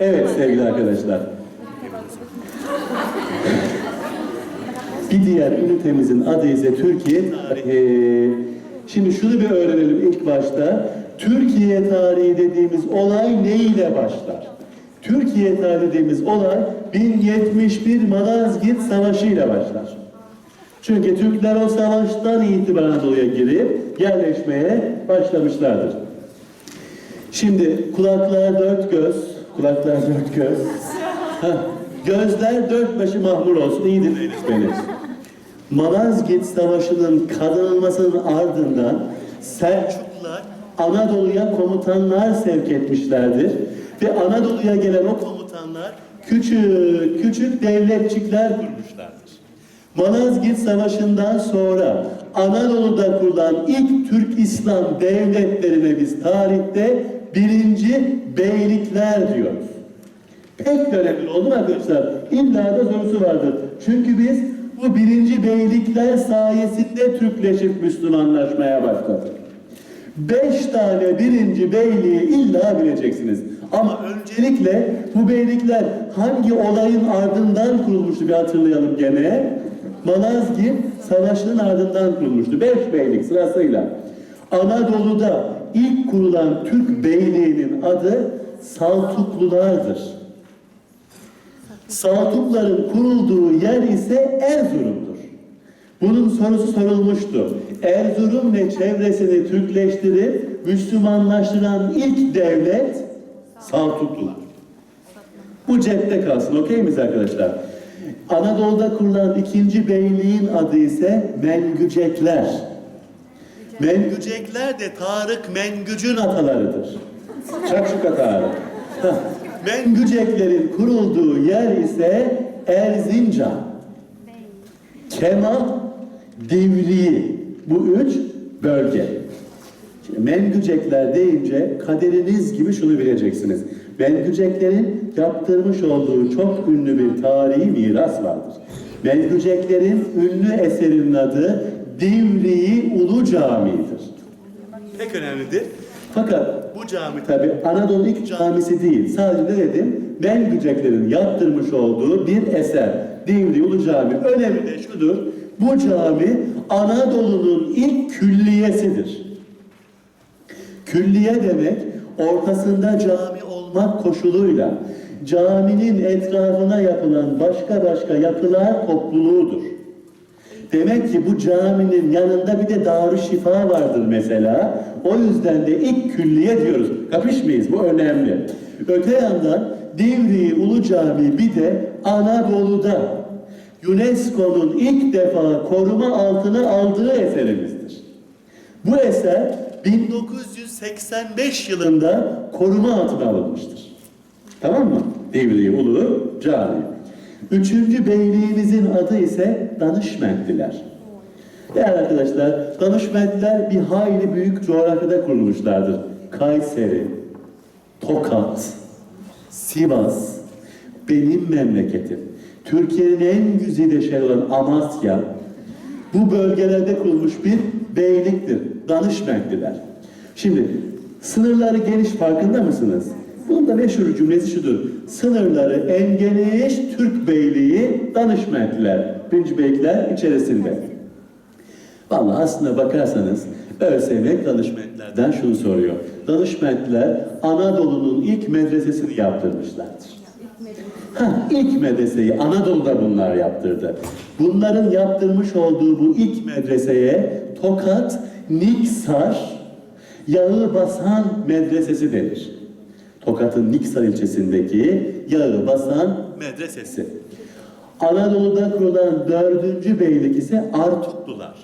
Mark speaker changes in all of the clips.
Speaker 1: Evet sevgili arkadaşlar. Bir diğer ünitemizin adı ise Türkiye tarihi. Şimdi şunu bir öğrenelim ilk başta. Türkiye tarihi dediğimiz olay ne ile başlar? Türkiye tarihi dediğimiz olay 1071 Malazgirt Savaşı ile başlar. Çünkü Türkler o savaştan itibaren Anadolu'ya girip yerleşmeye başlamışlardır. Şimdi kulaklar dört göz, kulaklar dört göz. Gözler dört başı mahmur olsun, iyi dinleyiniz beni. Malazgirt Savaşı'nın kazanılmasının ardından Selçuklular Anadolu'ya komutanlar sevk etmişlerdir. Ve Anadolu'ya gelen o komutanlar küçük küçük devletçikler kurmuşlardır. Malazgirt Savaşı'ndan sonra Anadolu'da kurulan ilk Türk İslam devletlerine biz tarihte birinci beylikler diyoruz. Pek de önemli oldu mu arkadaşlar? İlla da sorusu vardır. Çünkü biz bu birinci beylikler sayesinde Türkleşip Müslümanlaşmaya başladık. Beş tane birinci beyliği illa bileceksiniz. Ama öncelikle bu beylikler hangi olayın ardından kurulmuştu bir hatırlayalım gene. Malazgirt Savaşı'nın ardından kurulmuştu. Beş beylik sırasıyla. Anadolu'da ilk kurulan Türk beyliğinin adı Saltuklulardır. Saltukların kurulduğu yer ise Erzurum'dur. Bunun sorusu sorulmuştu. Erzurum ve çevresini Türkleştirip Müslümanlaştıran ilk devlet Saltuklular. Bu cepte kalsın, okey miyiz arkadaşlar? Anadolu'da kurulan ikinci beyliğin adı ise Mengücekler. Mengücekler de Tarık Mengüc'ün atalarıdır. Çakşuka Tarık. Mengüceklerin kurulduğu yer ise Erzincan. Kemal, Divriği. Bu üç bölge. Şimdi Mengücekler deyince kaderiniz gibi şunu bileceksiniz. Mengüceklerin yaptırmış olduğu çok ünlü bir tarihi miras vardır. Mengüceklerin ünlü eserinin adı Divriği Ulu Camii'dir. Pek önemlidir. Fakat bu cami tabi Anadolu ilk camisi değil. Sadece ne dedim? Mengüceklerin yaptırmış olduğu bir eser. Divriği Ulu Cami. Önemli de şudur. Bu cami Anadolu'nun ilk külliyesidir. Külliye demek ortasında cami olmak koşuluyla caminin etrafına yapılan başka başka yapılar topluluğudur. Demek ki bu caminin yanında bir de Darüşşifa vardır mesela. O yüzden de ilk külliye diyoruz. Kapış mıyız? Bu önemli. Öte yandan Divriği Ulu Cami bir de Anadolu'da UNESCO'nun ilk defa koruma altına aldığı eserimizdir. Bu eser 1985 yılında koruma altına alınmıştır. Tamam mı? Divriği Ulu Cami. Üçüncü beyliğimizin adı ise Danışmentliler. Değerli arkadaşlar, Danışmentliler bir hayli büyük coğrafyada kurulmuşlardır. Kayseri, Tokat, Sivas, benim memleketim. Türkiye'nin en güzide şey olan Amasya, bu bölgelerde kurulmuş bir beyliktir. Danışmentliler. Şimdi sınırları geniş farkında mısınız? Bunun da meşhur cümlesi şudur. Sınırları en geniş Türk beyliği danışmentliler. Birinci beylikler içerisinde. Vallahi aslına bakarsanız ÖSYM danışmentlerden şunu soruyor. Danışmentler Anadolu'nun ilk medresesini yaptırmışlardır. Ha, ilk medreseyi Anadolu'da bunlar yaptırdı. Bunların yaptırmış olduğu bu ilk medreseye Tokat Niksar Yağı Basan Medresesi denir. Tokat'ın Niksar ilçesindeki Yağı Basan Medresesi. Anadolu'da kurulan dördüncü beylik ise Artuklular.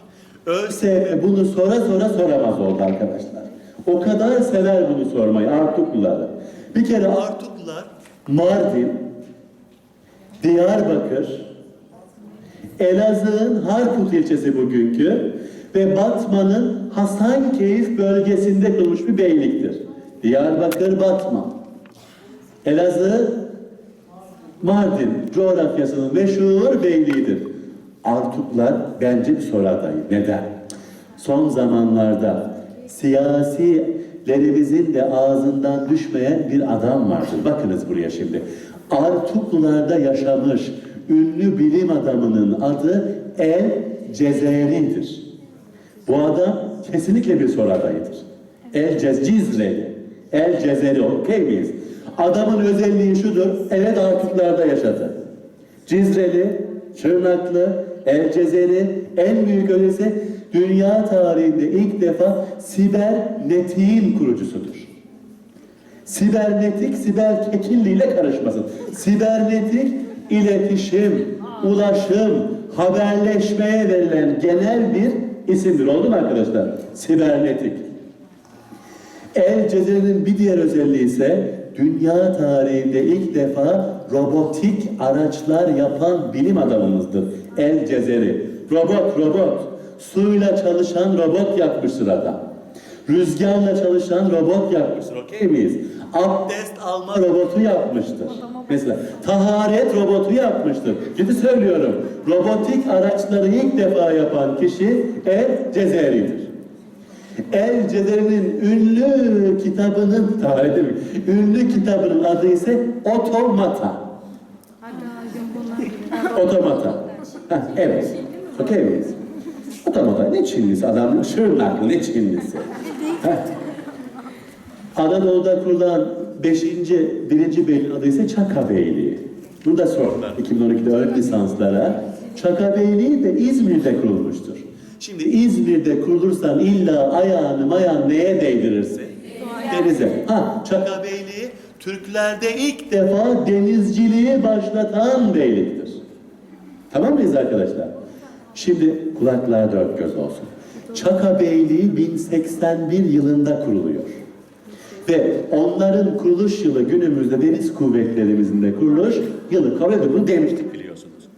Speaker 1: ÖSYM bunu sora sora soramaz oldu arkadaşlar. O kadar sever bunu sormayı Artukluları. Bir kere Artuklular Mardin, Diyarbakır, Elazığ'ın Harput ilçesi bugünkü ve Batman'ın Hasankeyf bölgesinde kurulmuş bir beyliktir. Diyarbakır, Batman. Elazığ, Mardin coğrafyasının meşhur beyliğidir. Artuklar bence bir soru adayı. Neden? Son zamanlarda siyasi Efendilerimizin de ağzından düşmeyen bir adam vardır. Bakınız buraya şimdi. Artuklularda yaşamış ünlü bilim adamının adı El Cezeri'dir. Bu adam kesinlikle bir soru adayıdır. El Cez Cizreli. El Cezeri okey miyiz? Adamın özelliği şudur. Evet Artuklarda yaşadı. Cizreli, Çırnaklı, El Cezeri, en büyük öylesi dünya tarihinde ilk defa sibernetiğin kurucusudur. Sibernetik, siber kekilliyle karışmasın. Sibernetik, iletişim, ulaşım, haberleşmeye verilen genel bir isimdir. Oldu mu arkadaşlar? Sibernetik. El Cezeri'nin bir diğer özelliği ise dünya tarihinde ilk defa robotik araçlar yapan bilim adamımızdır. El Cezeri. Robot, robot. Suyla çalışan robot yapmıştır adam. Rüzgarla çalışan robot yapmıştır. Okey miyiz? Abdest alma robotu yapmıştır. Mesela taharet robotu yapmıştır. Ciddi söylüyorum. Robotik araçları ilk defa yapan kişi El Cezeri'dir. El Cezeri'nin ünlü kitabının, tarih değil mi? Ünlü kitabının adı ise Otomata. Otomata. Ha, evet. Okey miyiz? Otomata ne Çinlisi? Adam Şırnaklı ne Çinlisi? Ha. Anadolu'da kurulan 5. 1. beyliğin adı ise Çaka Beyliği. Bunu da sordular 2012'de ön lisanslara. Çaka Beyliği de İzmir'de kurulmuştur. Şimdi İzmir'de kurulursan illa ayağını mayan neye değdirirsin? Denize. Ha, Çaka Beyliği Türklerde ilk defa denizciliği başlatan beyliktir. Tamam mıyız arkadaşlar? Şimdi kulaklar dört göz olsun. Çaka Beyliği 1081 yılında kuruluyor. Ve onların kuruluş yılı günümüzde deniz kuvvetlerimizin de kuruluş yılı. Kavga bunu demiştik biliyorsunuz.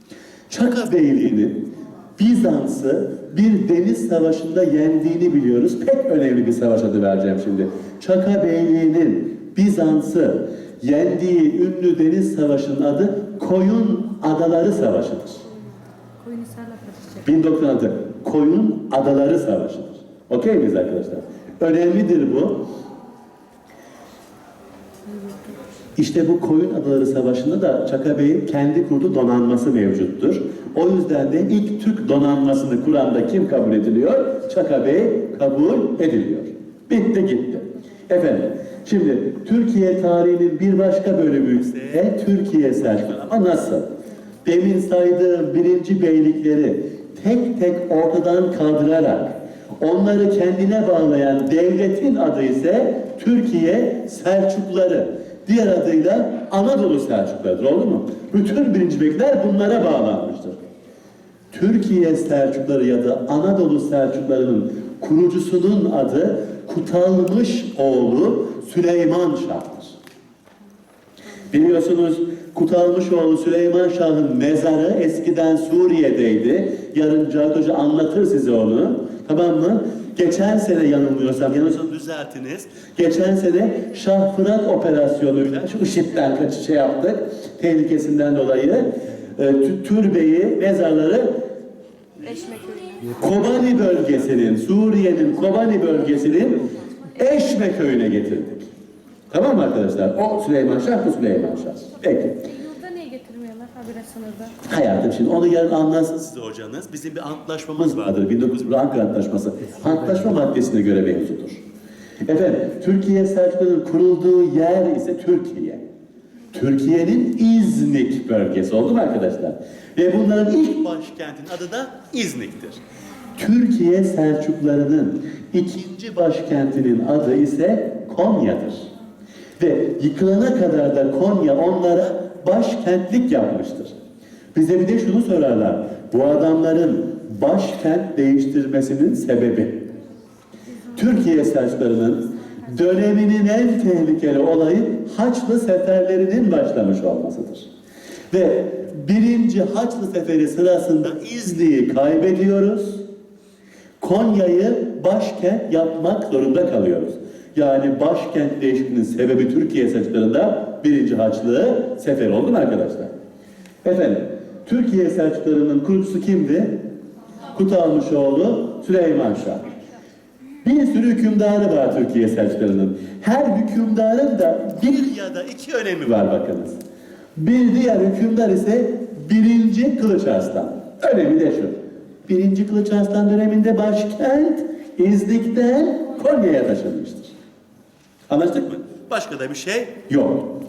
Speaker 1: Çaka Beyliği'nin Bizans'ı bir deniz savaşında yendiğini biliyoruz. Pek önemli bir savaş adı vereceğim şimdi. Çaka Beyliği'nin Bizans'ı yendiği ünlü deniz savaşının adı Koyun Adaları Savaşı'dır.
Speaker 2: Koyunhisar'la karışacak.
Speaker 1: 1096 Koyun Adaları Savaşı'dır. Okey miyiz arkadaşlar? Önemlidir bu. İşte bu Koyun Adaları Savaşı'nda da Çaka Bey'in kendi kurduğu donanması mevcuttur. O yüzden de ilk Türk donanmasını kuran da kim kabul ediliyor? Çaka Bey kabul ediliyor. Bitti gitti. Efendim, şimdi Türkiye tarihinin bir başka bölümü ise Türkiye Selçuklu. Ama nasıl? Demin saydığım birinci beylikleri tek tek ortadan kaldırarak onları kendine bağlayan devletin adı ise Türkiye Selçukluları. Diğer adıyla Anadolu Selçuklularıdır. Oldu mu? Bütün birinci beylikler bunlara bağlanmıştır. Türkiye Selçukları ya da Anadolu Selçuklarının kurucusunun adı Kutalmış oğlu Süleyman Şah'tır. Biliyorsunuz Kutalmışoğlu Süleyman Şah'ın mezarı eskiden Suriye'deydi. Yarın Cahit Hoca anlatır size onu. Tamam mı? Geçen sene yanılmıyorsam, yanılıyorsam düzeltiniz. Geçen sene Şah Fırat operasyonuyla şu IŞİD'den kaçış şey yaptık. Tehlikesinden dolayı e, tü- türbeyi, mezarları Kobani bölgesinin, Suriye'nin Kobani bölgesinin Eşme köyüne getirdik. Tamam mı arkadaşlar? O Süleyman Şah, bu Süleyman Şah. Peki.
Speaker 2: Yurda niye getirmiyorlar habire sınırda?
Speaker 1: Hayatım şimdi onu yarın anlatsın size hocanız. Bizim bir antlaşmamız vardır. 1901 Ankara Antlaşması. Antlaşma maddesine göre mevzudur. Efendim, Türkiye Selçuklu'nun kurulduğu yer ise Türkiye. Türkiye'nin İznik bölgesi oldu mu arkadaşlar? Ve bunların ilk başkentin adı da İznik'tir. Türkiye Selçuklularının ikinci başkentinin adı ise Konya'dır. Ve yıkılana kadar da Konya onlara başkentlik yapmıştır. Bize bir de şunu sorarlar. Bu adamların başkent değiştirmesinin sebebi. Türkiye Selçuklularının döneminin en tehlikeli olayı Haçlı seferlerinin başlamış olmasıdır. Ve birinci Haçlı seferi sırasında İznik'i kaybediyoruz. Konya'yı başkent yapmak zorunda kalıyoruz. Yani başkent değişikliğinin sebebi Türkiye Selçuklularında birinci Haçlı sefer oldu mu arkadaşlar? Efendim, Türkiye Selçuklularının kurucusu kimdi? Kutalmışoğlu Süleyman Şah. Bir sürü hükümdarı var Türkiye Selçuklularının. Her hükümdarın da bir ya da iki önemi var bakınız. Bir diğer hükümdar ise birinci Kılıç Arslan. Önemi de şu. Birinci Kılıç Arslan döneminde başkent İznik'ten Konya'ya taşınmıştır. Anlaştık mı? Başka da bir şey yok.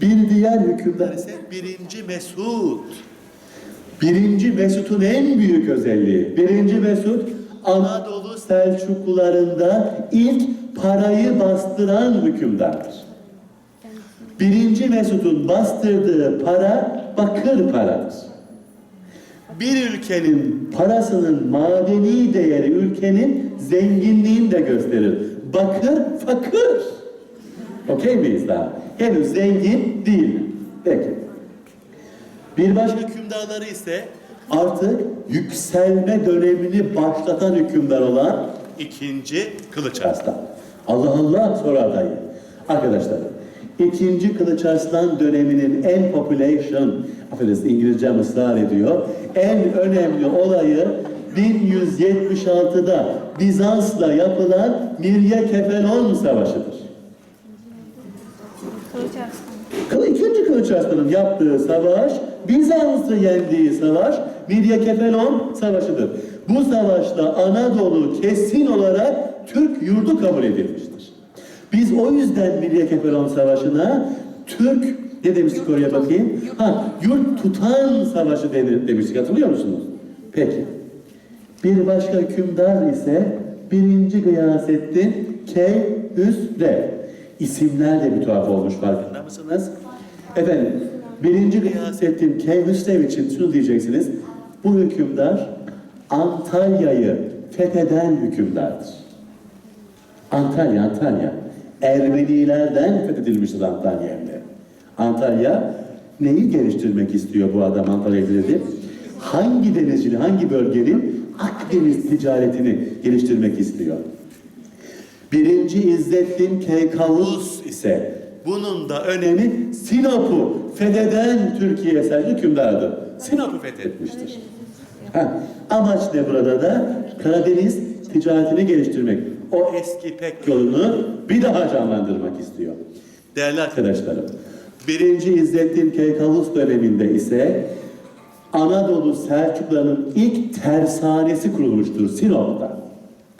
Speaker 1: Bir diğer hükümdar ise birinci Mesut. Birinci Mesut'un en büyük özelliği. Birinci Mesut Anadolu Selçuklularında ilk parayı bastıran hükümdardır. Birinci Mesut'un bastırdığı para bakır paradır. Bir ülkenin parasının madeni değeri ülkenin zenginliğini de gösterir. Bakır fakir. Okey miyiz daha? Henüz zengin değil. Peki. Bir başka hükümdarları ise artık yükselme dönemini başlatan hükümdar olan ikinci Kılıç Arslan. Allah Allah sonra adayı. Arkadaşlar, ikinci Kılıç Arslan döneminin en population, affedersiniz İngilizcem ısrar ediyor, en önemli olayı 1176'da Bizans'la yapılan Mirye Kefelon Savaşı'dır.
Speaker 2: Kılıç
Speaker 1: ikinci Kılıç Arslan'ın yaptığı savaş, Bizans'ı yendiği savaş, Mirye Kefelon Savaşı'dır. Bu savaşta Anadolu kesin olarak Türk yurdu kabul edilmiştir. Biz o yüzden Mirye Kefelon Savaşı'na Türk ne demiştik oraya bakayım? Ha, yurt tutan savaşı demiştik hatırlıyor musunuz? Peki. Bir başka hükümdar ise birinci Gıyasettin Keyhüsrev. İsimler de bir tuhaf olmuş farkında mısınız? Efendim, birinci Gıyasettin Keyhüsrev için şunu diyeceksiniz. Bu hükümdar Antalya'yı fetheden hükümdardır. Antalya, Antalya. Ermenilerden fethedilmiştir Antalya hem de. Antalya neyi geliştirmek istiyor bu adam Antalya'da dedi? Hangi denizciliği, hangi bölgenin Akdeniz ticaretini geliştirmek istiyor? Birinci İzzettin Keykavus ise bunun da önemi Sinop'u fetheden Türkiye Selçuk hükümdardır. Sinop'u fethetmiştir. Ha, amaç ne burada da? Karadeniz ticaretini geliştirmek. O eski pek yolunu bir daha canlandırmak istiyor. Değerli arkadaşlarım, birinci İzzettin Keykavus döneminde ise Anadolu Selçuklularının ilk tersanesi kurulmuştur Sinop'ta.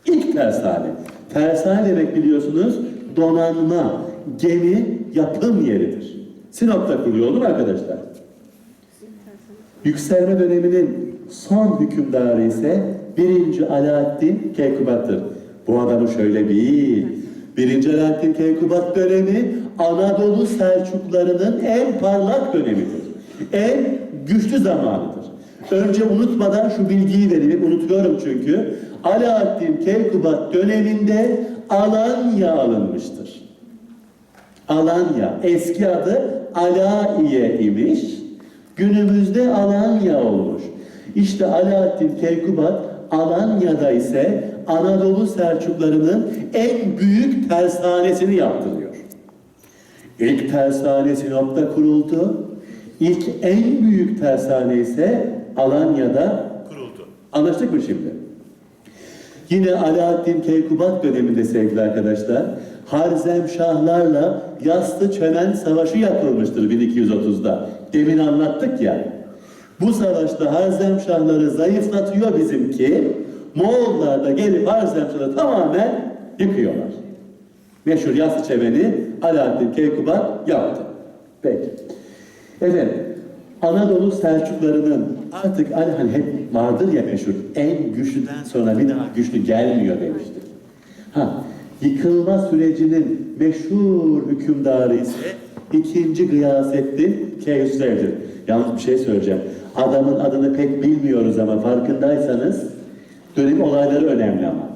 Speaker 1: İlk tersane. Tersane demek biliyorsunuz donanma, gemi yapım yeridir. Sinop'ta kuruluyor olur arkadaşlar? Yükselme döneminin son hükümdarı ise 1. Alaaddin Keykubat'tır. Bu adamı şöyle bil. 1. Alaaddin Keykubat dönemi Anadolu Selçuklarının en parlak dönemidir. En güçlü zamanıdır. Önce unutmadan şu bilgiyi vereyim, unutuyorum çünkü. Alaaddin Keykubat döneminde Alanya alınmıştır. Alanya, eski adı Alaiye imiş. Günümüzde Alanya olmuş. İşte Alaaddin Keykubat Alanya'da ise Anadolu Selçuklarının en büyük tersanesini yaptırıyor. İlk tersane Sinop'ta kuruldu. İlk en büyük tersane ise Alanya'da kuruldu. Anlaştık mı şimdi? Yine Alaaddin Keykubat döneminde sevgili arkadaşlar, Harzemşahlarla Yassı Çömen Savaşı yapılmıştır 1230'da. Demin anlattık ya. Bu savaşta Harzemşahları zayıflatıyor bizimki. Moğollar da gelip Harzemşahları tamamen yıkıyorlar. Meşhur Yassı Çemen'i Alaaddin Keykubat yaptı. Peki. Efendim, Anadolu Selçuklarının artık hani hep vardır ya meşhur en güçlüden sonra bir daha güçlü gelmiyor demiştik. Ha, yıkılma sürecinin meşhur hükümdarı ise ikinci Gıyasettin Keyhüsrev'dir. Yalnız bir şey söyleyeceğim. Adamın adını pek bilmiyoruz ama farkındaysanız dönem olayları önemli ama.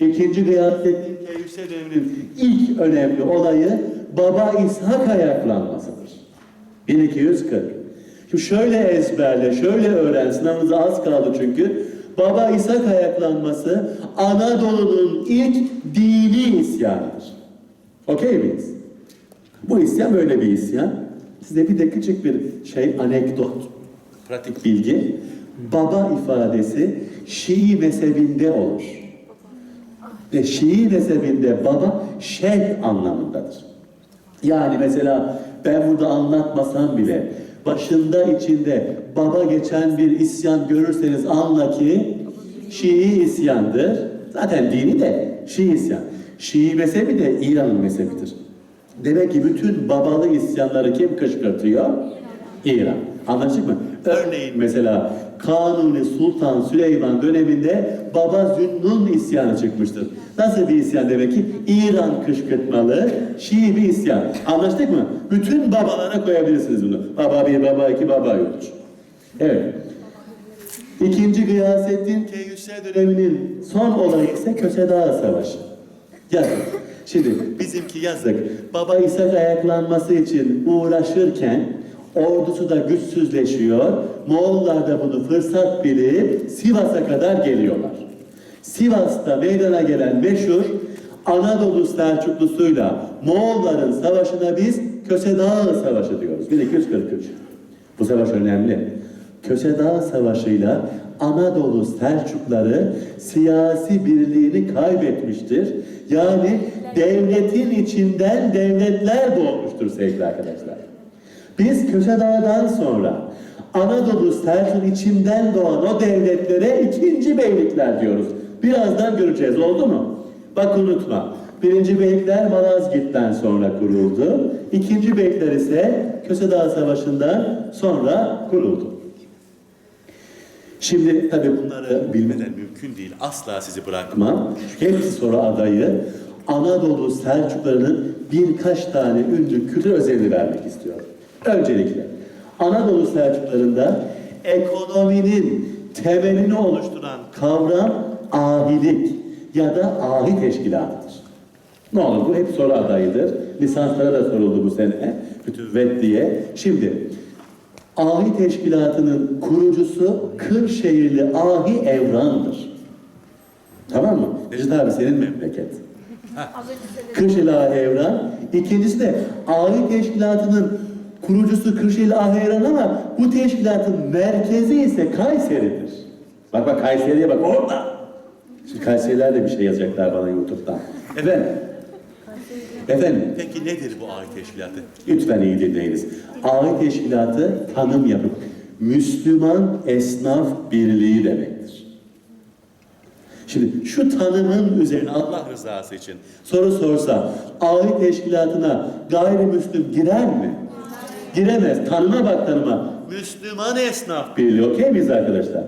Speaker 1: İkinci Gıyasettin Keyhüsrev döneminin ilk önemli olayı Baba İshak ayaklanmasıdır. 1240. Şimdi şöyle ezberle, şöyle öğren. Sınavınıza az kaldı çünkü. Baba İshak ayaklanması Anadolu'nun ilk dini isyanıdır. Okey miyiz? Bu isyan böyle bir isyan. Size bir de küçük bir şey, anekdot, pratik bilgi. Baba ifadesi Şii mezhebinde olur. Ve Şii mezhebinde baba şeyh anlamındadır. Yani mesela ben burada anlatmasam bile başında içinde baba geçen bir isyan görürseniz anla ki Şii isyandır. Zaten dini de Şii isyan. Şii mezhebi de İran'ın mezhebidir. Demek ki bütün babalı isyanları kim kışkırtıyor? İran. Anlaştık mı? Örneğin mesela Kanuni Sultan Süleyman döneminde Baba Zünnun isyanı çıkmıştır. Nasıl bir isyan demek ki? İran kışkırtmalı Şii bir isyan. Anlaştık mı? Bütün babalara koyabilirsiniz bunu. Baba bir, baba iki, baba üç. Evet. İkinci Gıyasettin Keyhüsre döneminin son olayı ise Köse Dağı Savaşı. Yazık. Şimdi bizimki yazık. Baba İshak ayaklanması için uğraşırken ordusu da güçsüzleşiyor. Moğollar da bunu fırsat bilip Sivas'a kadar geliyorlar. Sivas'ta meydana gelen meşhur Anadolu Selçuklusuyla Moğolların savaşına biz Köse Dağı Savaşı diyoruz. 1243. Bu savaş önemli. Köse Dağı Savaşı'yla Anadolu Selçukları siyasi birliğini kaybetmiştir. Yani devletin içinden devletler doğmuştur sevgili arkadaşlar. Biz Köse Dağı'dan sonra Anadolu Selçuk içinden doğan o devletlere ikinci beylikler diyoruz. Birazdan göreceğiz oldu mu? Bak unutma. Birinci beylikler Malazgirt'ten sonra kuruldu. İkinci beylikler ise Köse Savaşı'ndan sonra kuruldu. Şimdi tabii bunları bilmeden mümkün değil. Asla sizi bırakmam. Hepsi soru adayı. Anadolu Selçuklarının birkaç tane ünlü kültür özelliği vermek istiyorum. Öncelikle Anadolu Selçuklarında ekonominin temelini oluşturan kavram ahilik ya da ahi teşkilatıdır. Ne olur bu hep soru adayıdır. Lisanslara da soruldu bu sene. Bütün diye. Şimdi Ahi Teşkilatı'nın kurucusu Kırşehirli Ahi Evran'dır. Tamam mı? Necdet abi senin memleket. Kırşehirli Ahi Evran. İkincisi de Ahi Teşkilatı'nın kurucusu Kırşehirli Ahi Evran ama bu teşkilatın merkezi ise Kayseri'dir. Bak bak Kayseri'ye bak orada. Şimdi Kayseriler de bir şey yazacaklar bana YouTube'dan. Efendim? Efendim? Peki nedir bu ahi teşkilatı? Lütfen iyi dinleyiniz. Ahi teşkilatı tanım yapıp Müslüman Esnaf Birliği demektir. Şimdi şu tanımın üzerine Allah rızası için soru sorsa ahi teşkilatına gayrimüslim girer mi? Giremez. Tanıma bak tanıma. Müslüman Esnaf Birliği. Okey miyiz arkadaşlar?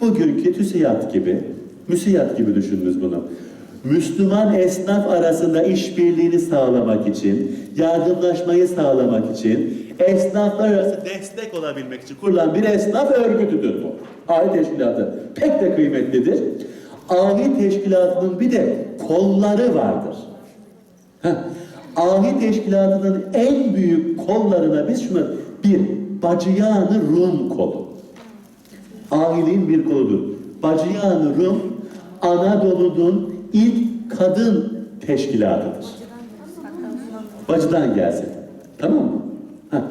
Speaker 1: Bugünkü TÜSİAD gibi, müsiyat gibi düşününüz bunu. Müslüman esnaf arasında işbirliğini sağlamak için, yardımlaşmayı sağlamak için, esnaflar arası destek olabilmek için kurulan bir esnaf örgütüdür bu. Ahi teşkilatı pek de kıymetlidir. Ahi teşkilatının bir de kolları vardır. Heh. Ahi teşkilatının en büyük kollarına biz şunu bir Bacıyanı Rum kolu. Ahiliğin bir koludur. Bacıyanı Rum Anadolu'nun ilk kadın teşkilatıdır. Bacıdan gelsin. Tamam mı? Ha.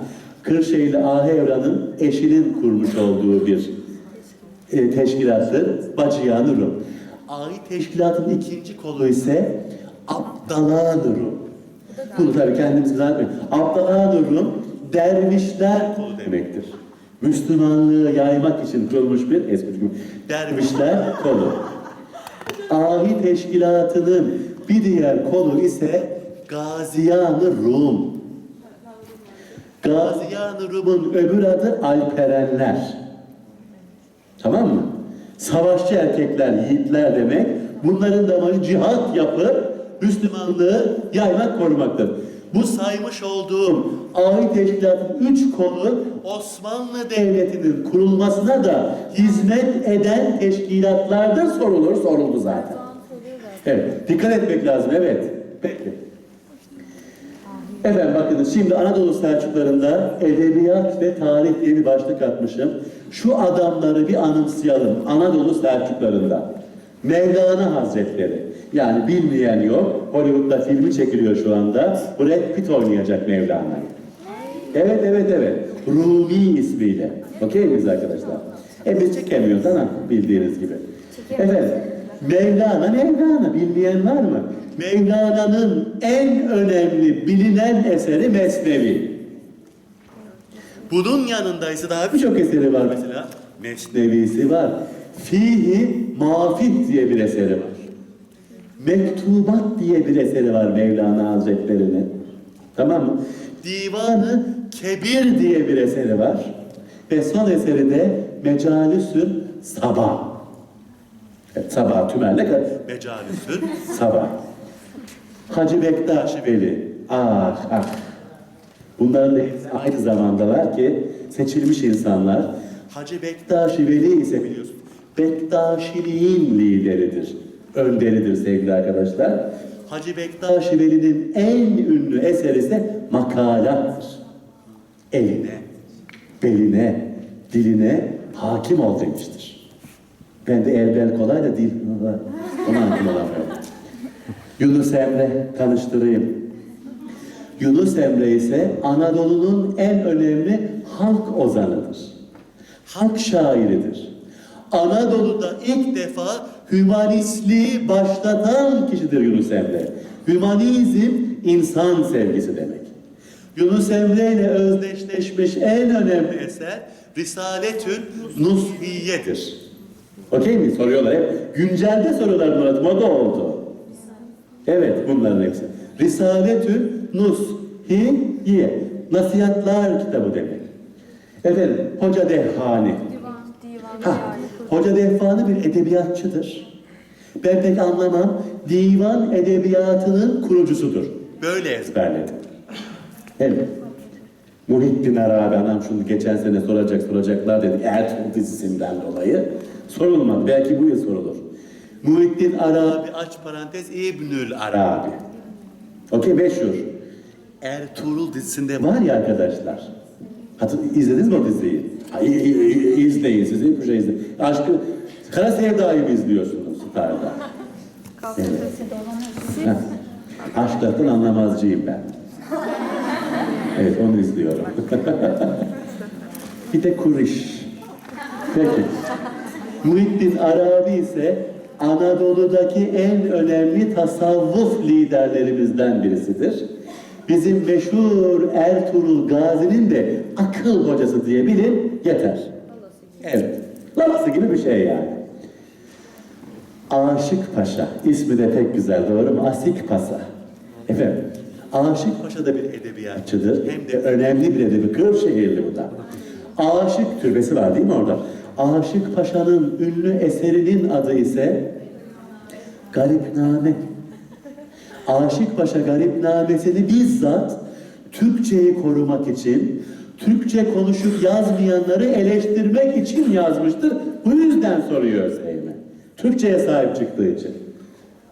Speaker 1: Kırşehirli Ahi Evran'ın eşinin kurmuş olduğu bir e, teşkilattır. Bacıyanı Rum. Ahi teşkilatının ikinci kolu ise Abdalan Rum. Bunu tabii kendimiz zannetmeyin. Abdalan Rum dervişler kolu demektir. Müslümanlığı yaymak için kurulmuş bir eski cümle. Dervişler kolu. Ahi teşkilatının bir diğer kolu ise Gaziyan-ı Rum. Gaziyan-ı Rum'un öbür adı Alperenler. Tamam mı? Savaşçı erkekler, yiğitler demek. Bunların da amacı cihat yapıp Müslümanlığı yaymak, korumaktır. Bu saymış olduğum ahi teşkilatın üç kolu Osmanlı Devleti'nin kurulmasına da hizmet eden teşkilatlardır sorulur, soruldu zaten. Evet, dikkat etmek lazım, evet. Peki. Efendim bakınız şimdi Anadolu Selçuklarında edebiyat ve tarih diye bir başlık atmışım. Şu adamları bir anımsayalım Anadolu Selçuklarında. Mevlana Hazretleri. Yani bilmeyen yok. Hollywood'da filmi çekiliyor şu anda. Brad Pitt oynayacak Mevlana'yı. Evet evet evet. Rumi ismiyle. Okey miyiz arkadaşlar? E biz çekemiyoruz ama bildiğiniz gibi. Efendim Mevlana, Mevlana bilmeyen var mı? Mevlana'nın en önemli bilinen eseri Mesnevi. Bunun yanında ise daha birçok eseri var mesela. Mesnevisi var. Fihi Mafih diye bir eseri var. Mektubat diye bir eseri var Mevlana Hazretleri'nin. Tamam mı? Divanı Kebir diye bir eseri var. Ve son eseri de Mecalisün Sabah. Evet, sabah tümerle Mecalisün Sabah. Hacı Bektaş Veli. Ah ah. Bunların hepsi aynı zamanda var ki seçilmiş insanlar. Hacı Bektaş Veli ise biliyorsun Bektaşiliğin lideridir. Önderidir sevgili arkadaşlar. Hacı Bektaş Veli'nin en ünlü eseri ise makalattır. Eline, beline, diline hakim ol demiştir. Ben de el bel kolay da dil, ona hakim olamıyorum. Yunus Emre tanıştırayım. Yunus Emre ise Anadolu'nun en önemli halk ozanıdır. Halk şairidir. Anadolu'da ilk defa hümanistliği başlatan kişidir Yunus Emre. Hümanizm insan sevgisi demek. Yunus Emre ile özdeşleşmiş en önemli eser Risaletül Nushiye'dir. Okey mi? Soruyorlar hep. Güncelde soruyorlar Murat. Moda oldu. Evet bunların hepsi. Risaletü Nushiye. Nasihatlar kitabı demek. Efendim Hoca Dehhani.
Speaker 2: Divan, divan,
Speaker 1: Ha. Hoca Dehhani bir edebiyatçıdır. Ben pek anlamam. Divan edebiyatının kurucusudur. Böyle ezberledim. Evet. Muhittin Arabi anam şunu geçen sene soracak soracaklar dedik Ertuğrul dizisinden dolayı. Sorulmadı. Belki bu yıl sorulur. Muhittin Arabi aç parantez İbnül Arabi. Okey meşhur. Ertuğrul dizisinde var ya arkadaşlar. Hatır, izlediniz mi o diziyi? İzleyin sizin kuşa izleyin. Aşkı, Kara Sevda'yı mı izliyorsunuz Star'da? Heh. Aşklardan anlamazcıyım ben. Evet onu izliyorum. bir de Kuriş. Peki. Muhittin Arabi ise Anadolu'daki en önemli tasavvuf liderlerimizden birisidir. Bizim meşhur Ertuğrul Gazi'nin de akıl hocası diye bilin yeter. Evet. Lalası gibi bir şey yani. Aşık Paşa. ismi de pek güzel doğru mu? Asik Paşa. Efendim. Aşık Paşa da bir edebiyatçıdır. Hem de önemli bir edebi. Kırşehirli bu da. Aşık türbesi var değil mi orada? Aşık Paşa'nın ünlü eserinin adı ise Garipname. Aşık Paşa Garipnamesini bizzat Türkçeyi korumak için, Türkçe konuşup yazmayanları eleştirmek için yazmıştır. Bu yüzden soruyor Seyme. Türkçe'ye sahip çıktığı için.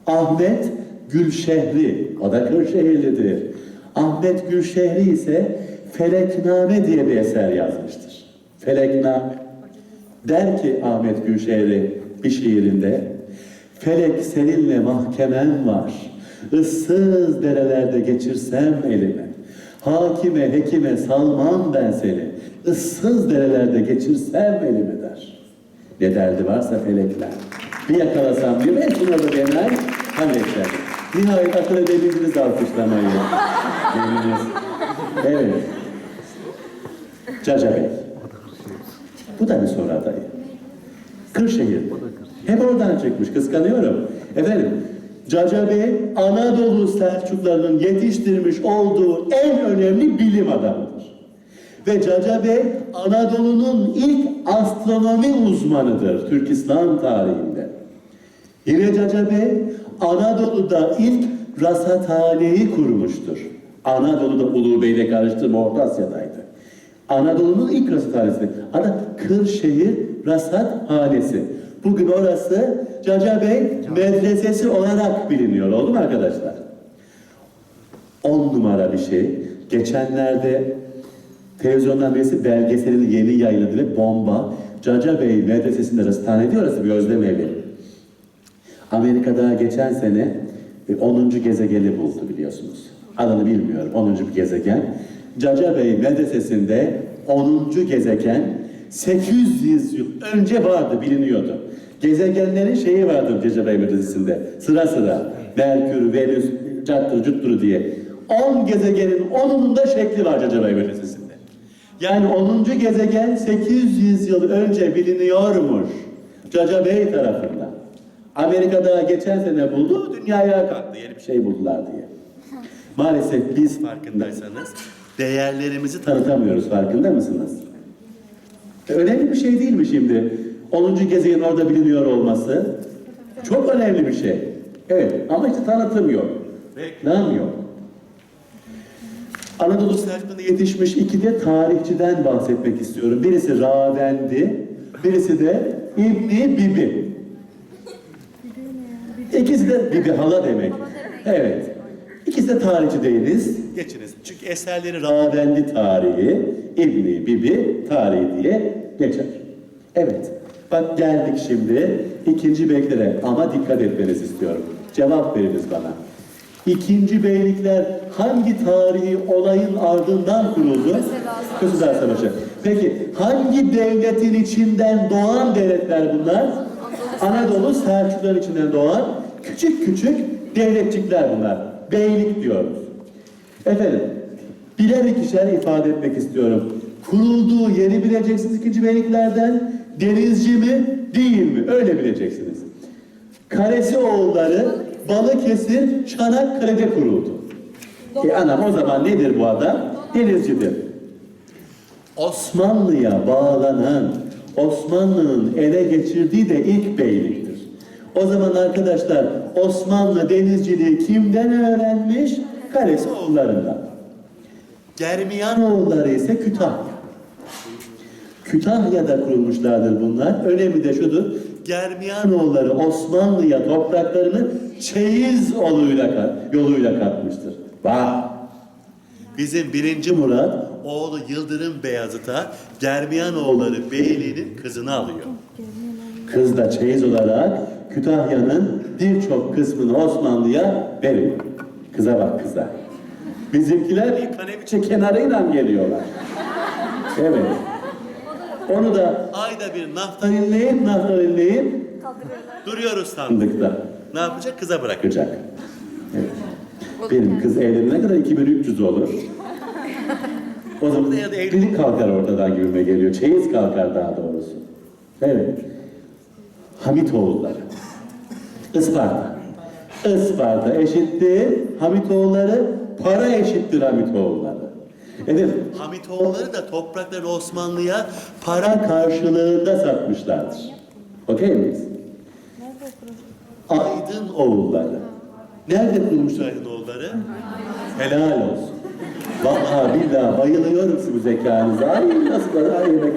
Speaker 1: Ahmet Gülşehri, o da Kırşehirlidir. Ahmet Gülşehri ise Felekname diye bir eser yazmıştır. Felekname. Der ki Ahmet Gülşehri bir şiirinde, Felek seninle mahkemen var, ıssız derelerde geçirsem elime. Hakime, hekime salmam ben seni, ıssız derelerde geçirsem elime der. Ne derdi varsa felekler. Bir yakalasam bir ben şuna da demez, halletler. Nihayet akıl edebildiniz alkışlamayı. Evet. Caca Bey. Bu da bir soru adayı. Kırşehir. Hep oradan çıkmış, kıskanıyorum. Efendim, Caca Bey, Anadolu Selçuklarının yetiştirmiş olduğu en önemli bilim adamıdır. Ve Caca Bey, Anadolu'nun ilk astronomi uzmanıdır Türk İslam tarihinde. Yine Caca Bey, Anadolu'da ilk rasathaneyi kurmuştur. Anadolu'da Ulu Bey'le karıştırma Orta Asya'daydı. Anadolu'nun ilk rasathanesi. Adı Kırşehir Rasathanesi. Bugün orası Caca Bey medresesi olarak biliniyor. Oldu mu arkadaşlar? On numara bir şey. Geçenlerde televizyondan birisi belgeselini yeni yayınladı bomba. Caca Bey medresesinde rasathaneydi orası bir özlem evi. Amerika'da geçen sene e, 10. gezegeni buldu biliyorsunuz. Adını bilmiyorum 10. bir gezegen. Caca Bey medresesinde 10. gezegen 800 yıl önce vardı biliniyordu. Gezegenlerin şeyi vardır Recep Bey dizisinde. Sıra sıra. Merkür, Venüs, Cattır, Cuttur diye. 10 gezegenin 10'unun da şekli var Recep Bey dizisinde. Yani 10. gezegen 800 yıl önce biliniyormuş. Caca Bey tarafından. Amerika'da geçen sene buldu, dünyaya kalktı. Yeni bir şey buldular diye. Maalesef biz farkındaysanız değerlerimizi tanıtamıyoruz. Farkında mısınız? E, Önemli bir şey değil mi şimdi? 10. gezegen orada biliniyor olması. Çok önemli bir şey. Evet ama işte tanıtım yok. Reklam yok. Anadolu Selçuklu'da yetişmiş iki de tarihçiden bahsetmek istiyorum. Birisi Ravendi, birisi de İbni Bibi. İkisi de Bibi hala demek. Evet. İkisi de tarihçi değiliz. Geçiniz. Çünkü eserleri Ravendi tarihi, İbni Bibi tarihi diye geçer. Evet. Bak geldik şimdi ikinci beylere ama dikkat etmenizi istiyorum. Cevap veriniz bana. İkinci beylikler hangi tarihi olayın ardından kuruldu? Kızılder Savaşı. Peki hangi devletin içinden doğan devletler bunlar? Anadolu Selçukluların içinden doğan küçük küçük devletçikler bunlar. Beylik diyoruz. Efendim, birer ikişer ifade etmek istiyorum. Kurulduğu yeri bileceksiniz ikinci beyliklerden. Denizci mi, değil mi? Öyle bileceksiniz. Karesi oğulları Balıkesir Çanakkale'de kuruldu. E anam o zaman nedir bu adam? Denizcidir. Osmanlı'ya bağlanan, Osmanlı'nın ele geçirdiği de ilk beyliktir. O zaman arkadaşlar Osmanlı denizciliği kimden öğrenmiş? Karesi oğullarından. Germiyan oğulları ise Kütahya. Kütahya'da kurulmuşlardır bunlar. Önemi de şudur. Germiyanoğulları Osmanlı'ya topraklarını çeyiz yoluyla, yoluyla katmıştır. Bak. Bizim birinci Murat oğlu Yıldırım Beyazıt'a Germiyanoğulları beyliğinin kızını alıyor. Kız da çeyiz olarak Kütahya'nın birçok kısmını Osmanlı'ya veriyor. Kıza bak kıza. Bizimkiler Kaneviçe kenarıyla geliyorlar. Evet. Onu da ayda bir naftalinleyip naftalinleyip duruyoruz sandıkta. Ne yapacak? Kıza bırakacak. Evet. Benim kız evlenene kadar 2300 olur. O zaman da ya da evlilik kalkar ortadan gibime geliyor. Çeyiz kalkar daha doğrusu. Evet. Hamitoğulları. Isparta. Isparta eşittir Hamitoğulları, para eşittir Hamitoğulları. Evet, Hamitoğulları da toprakları Osmanlı'ya para karşılığında satmışlardır. Okey miyiz? Aydın oğulları. Nerede kurmuşlar Aydın oğulları? Helal olsun. Vallahi billahi bayılıyorum sizin zekanıza. Ay nasıl da ay yemek.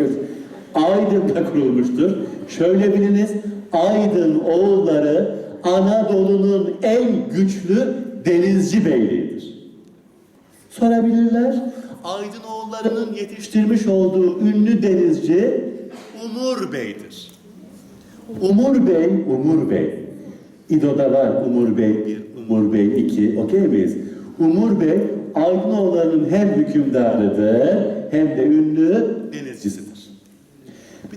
Speaker 1: Aydın'da kurulmuştur. Şöyle biliniz, Aydın oğulları Anadolu'nun en güçlü denizci beyliğidir. Sorabilirler. Aydın oğullarının yetiştirmiş olduğu ünlü denizci Umur Bey'dir. Umur Bey, Umur Bey. İdo'da var Umur Bey 1, Umur Bey 2, okey miyiz? Umur Bey, Aydınoğulları'nın hem hükümdarıdır hem de ünlü denizcisidir.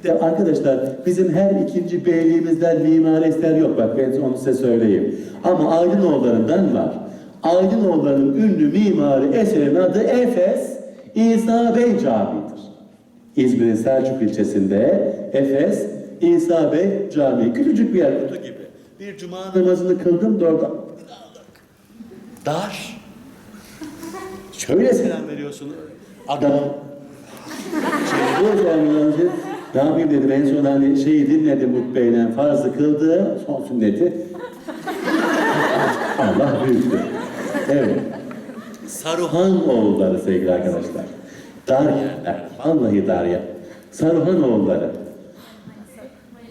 Speaker 1: De arkadaşlar bizim her ikinci beyliğimizden mimari eser yok. Bak ben onu size söyleyeyim. Ama Aydınoğulları'ndan var. Aydınoğulları'nın ünlü mimari eserinin adı Efes İsa Bey Camii'dir. İzmir'in Selçuk ilçesinde Efes İsa Bey Camii. Küçücük bir yer kutu gibi. Bir cuma namazını kıldım da orada dar. Şöyle selam veriyorsun adama. Şimdi bu ne yapayım dedim en son hani şeyi dinledim hutbeyle farzı kıldı son sünneti. Allah büyüktür. Evet. Saruhan oğulları sevgili arkadaşlar. Dar yerler. Vallahi dar. Saruhan oğulları.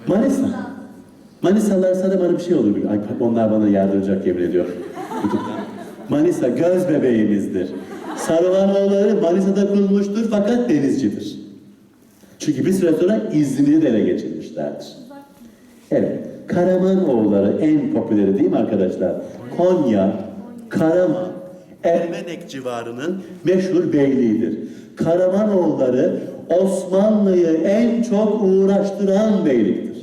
Speaker 1: Manisa. Manisalılar sana bana bir şey olur. Ay onlar bana yardıracak yemin ediyorum. Manisa göz bebeğimizdir. Saruhanoğulları Manisa'da kurulmuştur fakat denizcidir. Çünkü bir süre sonra İzmir'i ele geçirmişlerdir. Evet. Karamanoğulları en popüleri değil mi arkadaşlar? Konya, Karaman, Ermenek civarının meşhur beyliğidir. Karamanoğulları Osmanlı'yı en çok uğraştıran beyliktir.